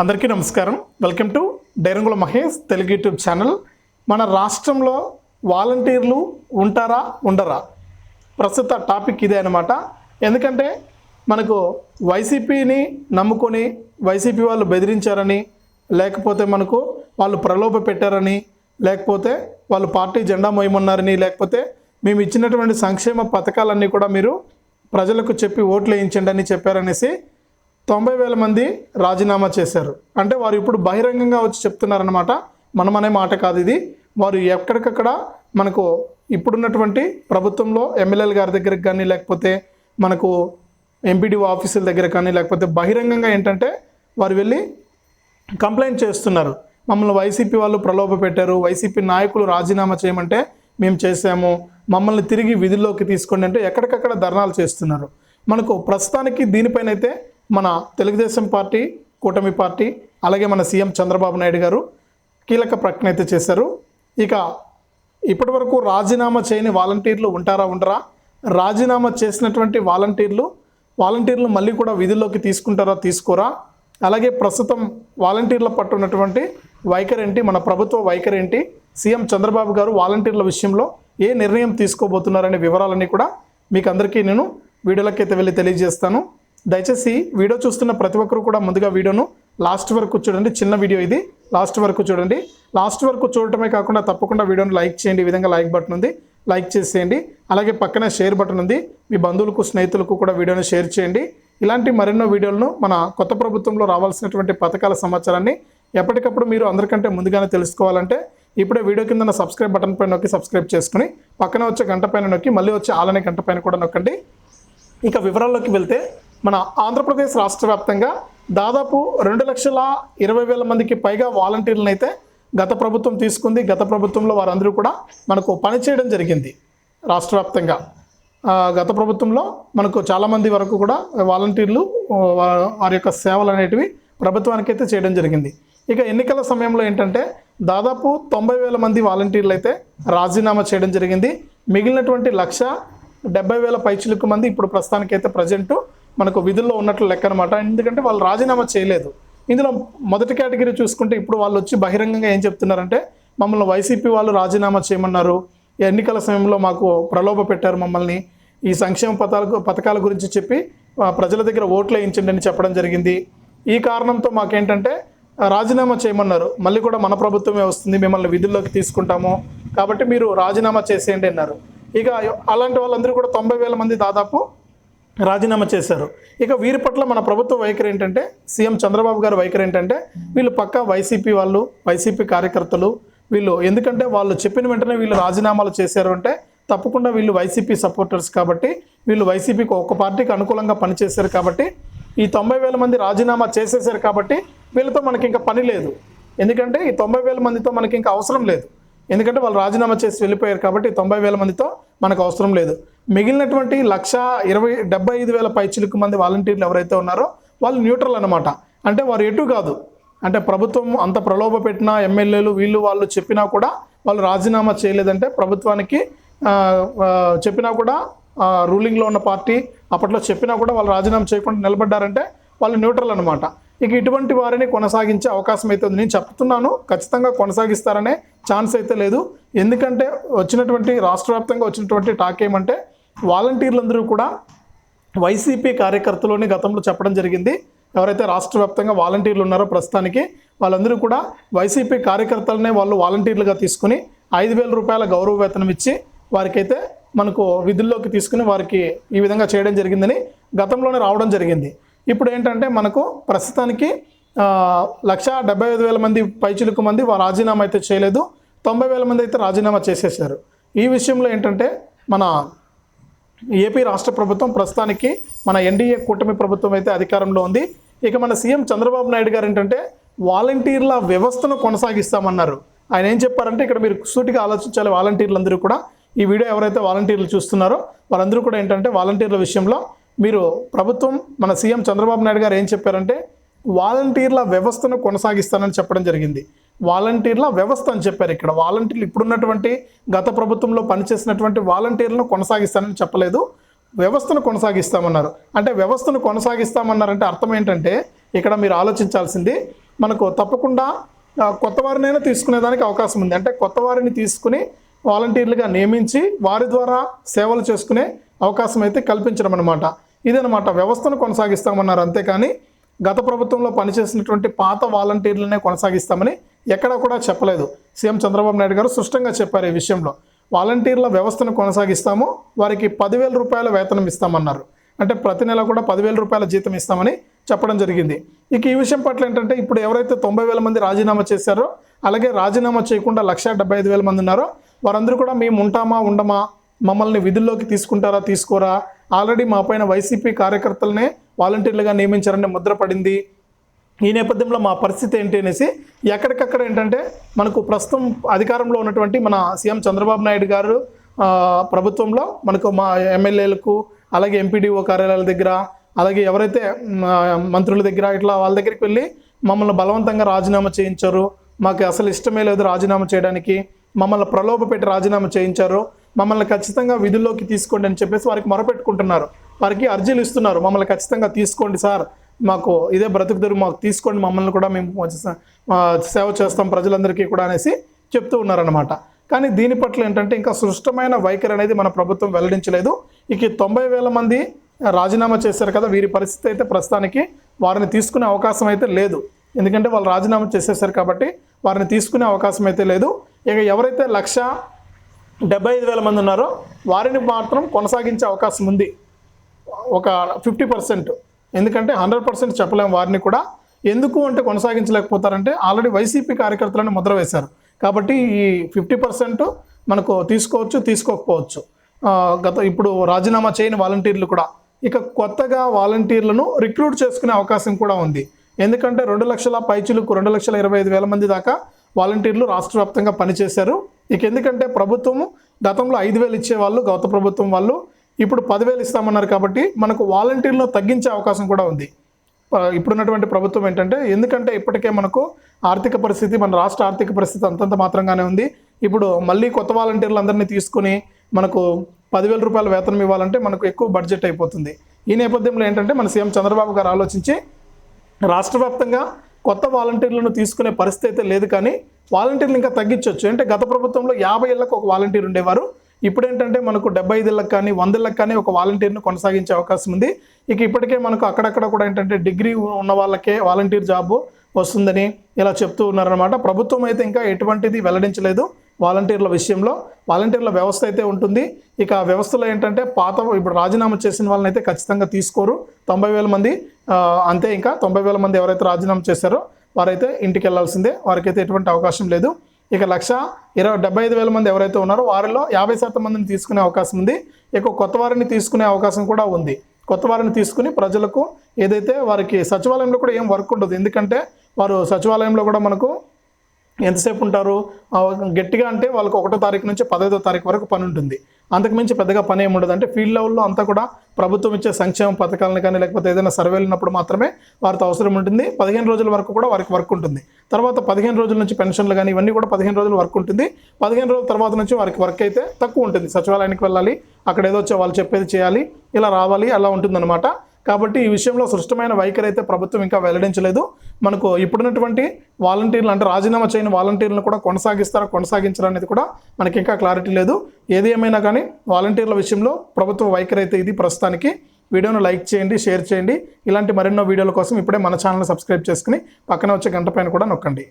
అందరికీ నమస్కారం. Welcome to డైరంగుల మహేష్ తెలుగు యూట్యూబ్ ఛానల్. మన రాష్ట్రంలో వాలంటీర్లు ఉంటారా ఉండరా? ప్రస్తుత టాపిక్ ఇదే అనమాట ఎందుకంటే మనకు వైసీపీని నమ్ముకొని వైసీపీ వాళ్ళు బెదిరించారని లేకపోతే మనకు వాళ్ళు ప్రలోభ పెట్టారని లేకపోతే వాళ్ళు పార్టీ జెండా మోయమన్నారని లేకపోతే మేము ఇచ్చినటువంటి సంక్షేమ పథకాలన్నీ కూడా మీరు ప్రజలకు చెప్పి ఓట్లు వేయించండి అని చెప్పారనేసి తొంభై వేల మంది రాజీనామా చేశారు. అంటే వారు ఇప్పుడు బహిరంగంగా వచ్చి చెప్తున్నారనమాట మనమనే మాట కాదు ఇది. వారు ఎక్కడికక్కడ మనకు ఇప్పుడున్నటువంటి ప్రభుత్వంలో ఎమ్మెల్యేల గారి దగ్గరికి కానీ లేకపోతే మనకు ఎంపీడీ ఆఫీసుల దగ్గర కానీ లేకపోతే బహిరంగంగా ఏంటంటే వారు వెళ్ళి కంప్లైంట్ చేస్తున్నారు. మమ్మల్ని వైసీపీ వాళ్ళు ప్రలోభ పెట్టారు. వైసీపీ నాయకులు రాజీనామా చేయమంటే మేము చేసాము మమ్మల్ని తిరిగి విధుల్లోకి తీసుకోండి అంటే ఎక్కడికక్కడ ధర్నాలు చేస్తున్నారు. మనకు ప్రస్తుతానికి దీనిపైన అయితే మన తెలుగుదేశం పార్టీ కూటమి పార్టీ అలాగే మన సీఎం చంద్రబాబు నాయుడు గారు కీలక ప్రకటన అయితే చేశారు. ఇక ఇప్పటి వరకు రాజీనామా చేయని వాలంటీర్లు ఉంటారా ఉండరా? రాజీనామా చేసినటువంటి వాలంటీర్లు వాలంటీర్లు మళ్ళీ కూడా విధుల్లోకి తీసుకుంటారా తీసుకోరా? అలాగే ప్రస్తుతం వాలంటీర్ల పట్టు ఉన్నటువంటి వైఖరి ఏంటి మన ప్రభుత్వ వైఖరి ఏంటి సీఎం చంద్రబాబు గారు వాలంటీర్ల విషయంలో ఏ నిర్ణయం తీసుకోబోతున్నారనే వివరాలన్నీ కూడా మీకు అందరికీ నేను వీడియోలకైతే వెళ్ళి తెలియజేస్తాను. దయచేసి వీడియో చూస్తున్న ప్రతి ఒక్కరు కూడా ముందుగా వీడియోను లాస్ట్ వరకు చూడండి. చిన్న వీడియో ఇది. లాస్ట్ వరకు చూడండి. లాస్ట్ వరకు చూడటమే కాకుండా తప్పకుండా వీడియోను లైక్ చేయండి. ఈ విధంగా లైక్ బటన్ ఉంది. లైక్ చేసేయండి. అలాగే పక్కనే షేర్ బటన్ ఉంది. మీ బంధువులకు స్నేహితులకు కూడా వీడియోను షేర్ చేయండి. ఇలాంటి మరెన్నో వీడియోలను మన కొత్త ప్రభుత్వంలో రావాల్సినటువంటి పథకాల సమాచారాన్ని ఎప్పటికప్పుడు మీరు అందరికంటే ముందుగానే తెలుసుకోవాలంటే ఇప్పుడే వీడియో కింద సబ్స్క్రైబ్ బటన్ పైన నొక్కి సబ్స్క్రైబ్ చేసుకుని పక్కన వచ్చే గంట పైన నొక్కి మళ్ళీ వచ్చే ఆలనే గంట పైన కూడా నొక్కండి. ఇక వివరాల్లోకి వెళ్తే మన ఆంధ్రప్రదేశ్ రాష్ట్ర వ్యాప్తంగా దాదాపు రెండు లక్షల ఇరవై వేల మందికి పైగా వాలంటీర్లను అయితే గత ప్రభుత్వం తీసుకుంది. గత ప్రభుత్వంలో వారందరూ కూడా మనకు పనిచేయడం జరిగింది రాష్ట్ర వ్యాప్తంగా. గత ప్రభుత్వంలో మనకు చాలామంది వరకు కూడా వాలంటీర్లు వారి యొక్క సేవలు అనేటివి ప్రభుత్వానికి అయితే చేయడం జరిగింది. ఇక ఎన్నికల సమయంలో ఏంటంటే దాదాపు తొంభై వేల మంది వాలంటీర్లు అయితే రాజీనామా చేయడం జరిగింది. మిగిలినటువంటి లక్ష డెబ్బై వేల పైచిలుకు మంది ఇప్పుడు ప్రస్తుతానికైతే ప్రజెంటు మనకు విధుల్లో ఉన్నట్లు లెక్క అనమాట ఎందుకంటే వాళ్ళు రాజీనామా చేయలేదు. ఇందులో మొదటి కేటగిరీ చూసుకుంటే ఇప్పుడు వాళ్ళు వచ్చి బహిరంగంగా ఏం చెప్తున్నారంటే మమ్మల్ని వైసీపీ వాళ్ళు రాజీనామా చేయమన్నారు. ఈ ఎన్నికల సమయంలో మాకు ప్రలోభ పెట్టారు మమ్మల్ని. ఈ సంక్షేమ పథకాల పథకాల గురించి చెప్పి ప్రజల దగ్గర ఓట్లు వేయించండి అని చెప్పడం జరిగింది. ఈ కారణంతో మాకేంటంటే రాజీనామా చేయమన్నారు. మళ్ళీ కూడా మన ప్రభుత్వమే వస్తుంది మిమ్మల్ని విధుల్లోకి తీసుకుంటాము. కాబట్టి మీరు రాజీనామా చేసేయండి అన్నారు. ఇక అలాంటి వాళ్ళందరూ కూడా తొంభై వేల మంది దాదాపు రాజీనామా చేశారు. ఇక వీరి పట్ల మన ప్రభుత్వ వైఖరి ఏంటంటే సీఎం చంద్రబాబు గారి వైఖరి ఏంటంటే వీళ్ళు పక్క వైసీపీ వాళ్ళు వైసీపీ కార్యకర్తలు వీళ్ళు ఎందుకంటే వాళ్ళు చెప్పిన వెంటనే వీళ్ళు రాజీనామాలు చేశారు అంటే తప్పకుండా వీళ్ళు వైసీపీ సపోర్టర్స్ కాబట్టి వీళ్ళు వైసీపీకి ఒక్క పార్టీకి అనుకూలంగా పనిచేశారు కాబట్టి ఈ తొంభై వేల మంది రాజీనామా చేసేసారు కాబట్టి వీళ్ళతో మనకి ఇంకా పని లేదు. ఎందుకంటే ఈ తొంభై వేల మందితో మనకి ఇంకా అవసరం లేదు. ఎందుకంటే వాళ్ళు రాజీనామా చేసి వెళ్ళిపోయారు కాబట్టి తొంభై వేల మందితో మనకు అవసరం లేదు. మిగిలినటువంటి లక్ష ఇరవై డెబ్బై ఐదు వేల పైచిలకు మంది వాలంటీర్లు ఎవరైతే ఉన్నారో వాళ్ళు న్యూట్రల్ అనమాట అంటే వారు ఎటు కాదు. అంటే ప్రభుత్వం అంత ప్రలోభ పెట్టినా ఎమ్మెల్యేలు వీళ్ళు వాళ్ళు చెప్పినా కూడా వాళ్ళు రాజీనామా చేయలేదంటే ప్రభుత్వానికి చెప్పినా కూడా రూలింగ్లో ఉన్న పార్టీ అప్పట్లో చెప్పినా కూడా వాళ్ళు రాజీనామా చేయకుండా నిలబడ్డారంటే వాళ్ళు న్యూట్రల్ అనమాట ఇక ఇటువంటి వారిని కొనసాగించే అవకాశం అయితే ఉంది. నేను చెప్తున్నాను ఖచ్చితంగా కొనసాగిస్తారనే ఛాన్స్ అయితే లేదు. ఎందుకంటే వచ్చినటువంటి రాష్ట్ర వ్యాప్తంగా వచ్చినటువంటి టాక్ ఏమంటే వాలంటీర్లందరూ కూడా వైసీపీ కార్యకర్తలోనే గతంలో చెప్పడం జరిగింది. ఎవరైతే రాష్ట్ర వ్యాప్తంగా వాలంటీర్లు ఉన్నారో ప్రస్తుతానికి వాళ్ళందరూ కూడా వైసీపీ కార్యకర్తలనే వాళ్ళు వాలంటీర్లుగా తీసుకుని ఐదు వేల రూపాయల గౌరవ వేతనం ఇచ్చి వారికైతే మనకు విధుల్లోకి తీసుకుని వారికి ఈ విధంగా చేయడం జరిగిందని గతంలోనే రావడం జరిగింది. ఇప్పుడు ఏంటంటే మనకు ప్రస్తుతానికి లక్ష డెబ్బై ఐదు వేల మంది పైచిలుకు మంది వారు రాజీనామా అయితే చేయలేదు. తొంభై వేల మంది అయితే రాజీనామా చేసేసారు. ఈ విషయంలో ఏంటంటే మన ఏపీ రాష్ట్ర ప్రభుత్వం ప్రస్తుతానికి మన ఎన్డీఏ కూటమి ప్రభుత్వం అయితే అధికారంలో ఉంది. ఇక మన సీఎం చంద్రబాబు నాయుడు గారు ఏంటంటే వాలంటీర్ల వ్యవస్థను కొనసాగిస్తామన్నారు. ఆయన ఏం చెప్పారంటే ఇక్కడ మీరు సూటిగా ఆలోచించాలి వాలంటీర్లందరూ కూడా. ఈ వీడియో ఎవరైతే వాలంటీర్లు చూస్తున్నారో వాళ్ళందరూ కూడా ఏంటంటే వాలంటీర్ల విషయంలో మీరు ప్రభుత్వం మన సీఎం చంద్రబాబు నాయుడు గారు ఏం చెప్పారంటే వాలంటీర్ల వ్యవస్థను కొనసాగిస్తానని చెప్పడం జరిగింది. వాలంటీర్ల వ్యవస్థ అని చెప్పారు ఇక్కడ. వాలంటీర్లు ఇప్పుడున్నటువంటి గత ప్రభుత్వంలో పనిచేసినటువంటి వాలంటీర్లను కొనసాగిస్తానని చెప్పలేదు. వ్యవస్థను కొనసాగిస్తామన్నారు. అంటే వ్యవస్థను కొనసాగిస్తామన్నారంటే అర్థం ఏంటంటే ఇక్కడ మీరు ఆలోచించాల్సింది మనకు తప్పకుండా కొత్త వారినైనా తీసుకునేదానికి అవకాశం ఉంది. అంటే కొత్త వారిని తీసుకుని వాలంటీర్లుగా నియమించి వారి ద్వారా సేవలు చేసుకునే అవకాశం అయితే కల్పించడం అనమాట ఇదనమాట వ్యవస్థను కొనసాగిస్తామన్నారు అంతేకాని గత ప్రభుత్వంలో పనిచేసినటువంటి పాత వాలంటీర్లనే కొనసాగిస్తామని ఎక్కడ కూడా చెప్పలేదు. సీఎం చంద్రబాబు నాయుడు గారు స్పష్టంగా చెప్పారు ఈ విషయంలో. వాలంటీర్ల వ్యవస్థను కొనసాగిస్తాము వారికి పదివేల రూపాయల వేతనం ఇస్తామన్నారు. అంటే ప్రతి నెల కూడా పదివేల రూపాయల జీతం ఇస్తామని చెప్పడం జరిగింది. ఇక ఈ విషయం పట్ల ఏంటంటే ఇప్పుడు ఎవరైతే తొంభై వేల మంది రాజీనామా చేశారో అలాగే రాజీనామా చేయకుండా లక్ష డెబ్బై ఐదు వేల మంది ఉన్నారో వారందరూ కూడా మేము ఉంటామా ఉండమా మమ్మల్ని విధుల్లోకి తీసుకుంటారా తీసుకోరా? ఆల్రెడీ మా పైన వైసీపీ కార్యకర్తలనే వాలంటీర్లుగా నియమించారని ముద్ర పడింది ఈ నేపథ్యంలో మా పరిస్థితి ఏంటి అనేసి ఎక్కడికక్కడ ఏంటంటే మనకు ప్రస్తుతం అధికారంలో ఉన్నటువంటి మన సీఎం చంద్రబాబు నాయుడు గారు ప్రభుత్వంలో మనకు మా ఎమ్మెల్యేలకు అలాగే ఎంపీడీఓ కార్యాలయాల దగ్గర అలాగే ఎవరైతే మంత్రుల దగ్గర ఇట్లా వాళ్ళ దగ్గరికి వెళ్ళి మమ్మల్ని బలవంతంగా రాజీనామా చేయించారు. మాకు అసలు ఇష్టమే లేదు రాజీనామా చేయడానికి. మమ్మల్ని ప్రలోభ పెట్టి రాజీనామా చేయించారు. మమ్మల్ని ఖచ్చితంగా విధుల్లోకి తీసుకోండి అని చెప్పేసి వారికి మొరపెట్టుకుంటున్నారు. వారికి అర్జీలు ఇస్తున్నారు. మమ్మల్ని ఖచ్చితంగా తీసుకోండి సార్. మాకు ఇదే బ్రతుకుదరు మాకు తీసుకోండి మమ్మల్ని కూడా మేము సేవ చేస్తాం ప్రజలందరికీ కూడా అనేసి చెప్తూ ఉన్నారనమాట కానీ దీని పట్ల ఏంటంటే ఇంకా సృష్టమైన వైఖరి అనేది మన ప్రభుత్వం వెల్లడించలేదు. ఇక తొంభై వేల మంది రాజీనామా చేశారు కదా వీరి పరిస్థితి అయితే ప్రస్తుతానికి వారిని తీసుకునే అవకాశం అయితే లేదు. ఎందుకంటే వాళ్ళు రాజీనామా చేసేసారు కాబట్టి వారిని తీసుకునే అవకాశం అయితే లేదు. ఇక ఎవరైతే లక్ష డెబ్బై ఐదు వేల మంది ఉన్నారో వారిని మాత్రం కొనసాగించే అవకాశం ఉంది. ఒక ఫిఫ్టీ పర్సెంట్ ఎందుకంటే హండ్రెడ్ పర్సెంట్ చెప్పలేము వారిని కూడా. ఎందుకు అంటే కొనసాగించలేకపోతారంటే ఆల్రెడీ వైసీపీ కార్యకర్తలను ముద్ర వేశారు. కాబట్టి ఈ ఫిఫ్టీ పర్సెంట్ మనకు తీసుకోవచ్చు తీసుకోకపోవచ్చు. గత ఇప్పుడు రాజీనామా చేయని వాలంటీర్లు కూడా. ఇక కొత్తగా వాలంటీర్లను రిక్రూట్ చేసుకునే అవకాశం కూడా ఉంది. ఎందుకంటే రెండు లక్షల పైచులకు రెండు లక్షల ఇరవై ఐదు వేల మంది దాకా వాలంటీర్లు రాష్ట్ర వ్యాప్తంగా పనిచేశారు. ఇక ఎందుకంటే ప్రభుత్వము గతంలో ఐదు వేలు ఇచ్చేవాళ్ళు గత ప్రభుత్వం వాళ్ళు ఇప్పుడు పదివేలు ఇస్తామన్నారు కాబట్టి మనకు వాలంటీర్లను తగ్గించే అవకాశం కూడా ఉంది. ఇప్పుడున్నటువంటి ప్రభుత్వం ఏంటంటే ఎందుకంటే ఇప్పటికే మనకు ఆర్థిక పరిస్థితి మన రాష్ట్ర ఆర్థిక పరిస్థితి అంతంత మాత్రంగానే ఉంది. ఇప్పుడు మళ్ళీ కొత్త వాలంటీర్లు అందరినీ తీసుకుని మనకు పదివేల రూపాయల వేతనం ఇవ్వాలంటే మనకు ఎక్కువ బడ్జెట్ అయిపోతుంది. ఈ నేపథ్యంలో ఏంటంటే మన సీఎం చంద్రబాబు గారు ఆలోచించి రాష్ట్ర వ్యాప్తంగా కొత్త వాలంటీర్లను తీసుకునే పరిస్థితి అయితే లేదు కానీ వాలంటీర్లు ఇంకా తగ్గించవచ్చు అంటే గత ప్రభుత్వంలో యాభై ఏళ్ళకు ఒక వాలంటీర్ ఉండేవారు. ఇప్పుడు ఏంటంటే మనకు డెబ్బై ఐదులకు కానీ వందలకు కానీ ఒక వాలంటీర్ను కొనసాగించే అవకాశం ఉంది. ఇక ఇప్పటికే మనకు అక్కడక్కడ కూడా ఏంటంటే డిగ్రీ ఉన్న వాళ్ళకే వాలంటీర్ జాబ్ వస్తుందని ఇలా చెప్తూ ఉన్నారనమాట ప్రభుత్వం అయితే ఇంకా ఎటువంటిది వెల్లడించలేదు వాలంటీర్ల విషయంలో. వాలంటీర్ల వ్యవస్థ అయితే ఉంటుంది. ఇక ఆ వ్యవస్థలో ఏంటంటే పాత ఇప్పుడు రాజీనామా చేసిన వాళ్ళని అయితే ఖచ్చితంగా తీసుకోరు. తొంభై వేల మంది అంతే ఇంకా తొంభై వేల మంది ఎవరైతే రాజీనామా చేశారో వారైతే ఇంటికి వెళ్ళాల్సిందే వారికైతే ఎటువంటి అవకాశం లేదు. ఇక లక్ష ఇరవై డెబ్బై ఐదు వేల మంది ఎవరైతే ఉన్నారో వారిలో యాభై శాతం మందిని తీసుకునే అవకాశం ఉంది. ఇక కొత్త వారిని తీసుకునే అవకాశం కూడా ఉంది. కొత్త వారిని తీసుకుని ప్రజలకు ఏదైతే వారికి సచివాలయంలో కూడా ఏం వర్క్ ఉండదు. ఎందుకంటే వారు సచివాలయంలో కూడా మనకు ఎంతసేపు ఉంటారు? గట్టిగా అంటే వాళ్ళకి ఒకటో తారీఖు నుంచి పదహైదో తారీఖు వరకు పని ఉంటుంది. అంతకుమించి పెద్దగా పని ఏమి ఉండదు. అంటే ఫీల్డ్ లెవెల్లో అంతా కూడా ప్రభుత్వం ఇచ్చే సంక్షేమ పథకాలను కానీ లేకపోతే ఏదైనా సర్వేలు ఉన్నప్పుడు మాత్రమే వారితో అవసరం ఉంటుంది. పదిహేను రోజుల వరకు కూడా వారికి వర్క్ ఉంటుంది. తర్వాత పదిహేను రోజుల నుంచి పెన్షన్లు కానీ ఇవన్నీ కూడా పదిహేను రోజులు వర్క్ ఉంటుంది. పదిహేను రోజుల తర్వాత నుంచి వారికి వర్క్ అయితే తక్కువ ఉంటుంది. సచివాలయానికి వెళ్ళాలి అక్కడ ఏదో వచ్చే వాళ్ళు చెప్పేది చేయాలి ఇలా రావాలి అలా ఉంటుందన్నమాట. కాబట్టి ఈ విషయంలో సృష్టమైన వైఖరి అయితే ప్రభుత్వం ఇంకా వెల్లడించలేదు. మనకు ఇప్పుడున్నటువంటి వాలంటీర్లు అంటే రాజీనామా చేయని వాలంటీర్లను కూడా కొనసాగిస్తారా కొనసాగించరా అనేది కూడా మనకి ఇంకా క్లారిటీ లేదు. ఏది ఏమైనా కానీ వాలంటీర్ల విషయంలో ప్రభుత్వ వైఖరి అయితే ఇది ప్రస్తుతానికి. వీడియోను లైక్ చేయండి షేర్ చేయండి. ఇలాంటి మరెన్నో వీడియోల కోసం ఇప్పుడే మన ఛానల్ సబ్స్క్రైబ్ చేసుకుని పక్కన వచ్చే గంట పైన కూడా నొక్కండి.